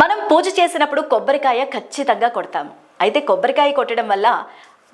మనం పూజ చేసినప్పుడు కొబ్బరికాయ ఖచ్చితంగా కొడతాము. అయితే కొబ్బరికాయ కొట్టడం వల్ల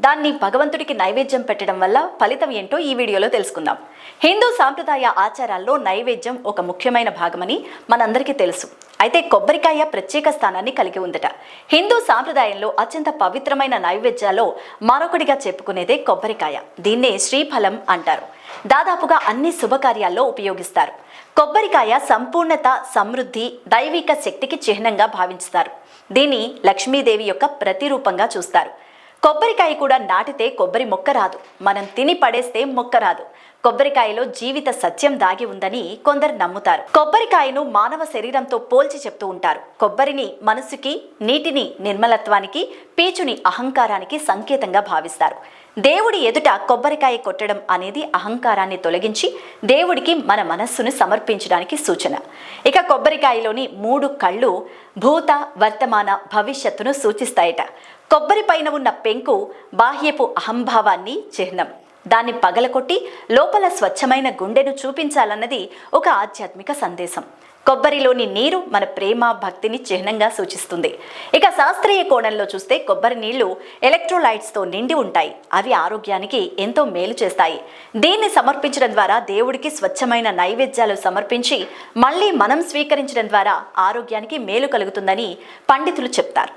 దాన్ని భగవంతుడికి నైవేద్యం పెట్టడం వల్ల ఫలితం ఏంటో ఈ వీడియోలో తెలుసుకుందాం. హిందూ సాంప్రదాయ ఆచారాల్లో నైవేద్యం ఒక ముఖ్యమైన భాగమని మనందరికీ తెలుసు. అయితే కొబ్బరికాయ ప్రత్యేక స్థానాన్ని కలిగి ఉందట. హిందూ సాంప్రదాయంలో అత్యంత పవిత్రమైన నైవేద్యాల్లో మరొకటిగా చెప్పుకునేదే కొబ్బరికాయ. దీన్నే శ్రీఫలం అంటారు. దాదాపుగా అన్ని శుభకార్యాల్లో ఉపయోగిస్తారు. కొబ్బరికాయ సంపూర్ణత సమృద్ధి దైవిక శక్తికి చిహ్నంగా భావిస్తారు దీన్ని లక్ష్మీదేవి యొక్క ప్రతిరూపంగా చూస్తారు. కొబ్బరికాయ కూడా నాటితే కొబ్బరి మొక్క రాదు. మనం తిని పడేస్తే మొక్క రాదు. కొబ్బరికాయలో జీవిత సత్యం దాగి ఉందని కొందరు నమ్ముతారు. కొబ్బరికాయను మానవ శరీరంతో పోల్చి చెప్తూ ఉంటారు. కొబ్బరిని మనసుకి నీటిని నిర్మలత్వానికి పీచుని అహంకారానికి సంకేతంగా భావిస్తారు. దేవుడి ఎదుట కొబ్బరికాయ కొట్టడం అనేది అహంకారాన్ని తొలగించి దేవుడికి మన మనస్సును సమర్పించడానికి సూచన. ఇక కొబ్బరికాయలోని మూడు కళ్ళు భూత వర్తమాన భవిష్యత్తును సూచిస్తాయట. కొబ్బరి పైన ఉన్న పెంకు బాహ్యపు అహంభావాన్ని చిహ్నం. దాన్ని పగలకొట్టి లోపల స్వచ్ఛమైన గుండెను చూపించాలన్నది ఒక ఆధ్యాత్మిక సందేశం. కొబ్బరిలోని నీరు మన ప్రేమ భక్తిని చిహ్నంగా సూచిస్తుంది. ఇక శాస్త్రీయ కోణంలో చూస్తే కొబ్బరి నీళ్ళు ఎలక్ట్రోలైట్స్తో నిండి ఉంటాయి. అవి ఆరోగ్యానికి ఎంతో మేలు చేస్తాయి. దీన్ని సమర్పించడం ద్వారా దేవుడికి స్వచ్ఛమైన నైవేద్యాలు సమర్పించి మళ్ళీ మనం స్వీకరించడం ద్వారా ఆరోగ్యానికి మేలు కలుగుతుందని పండితులు చెప్తారు.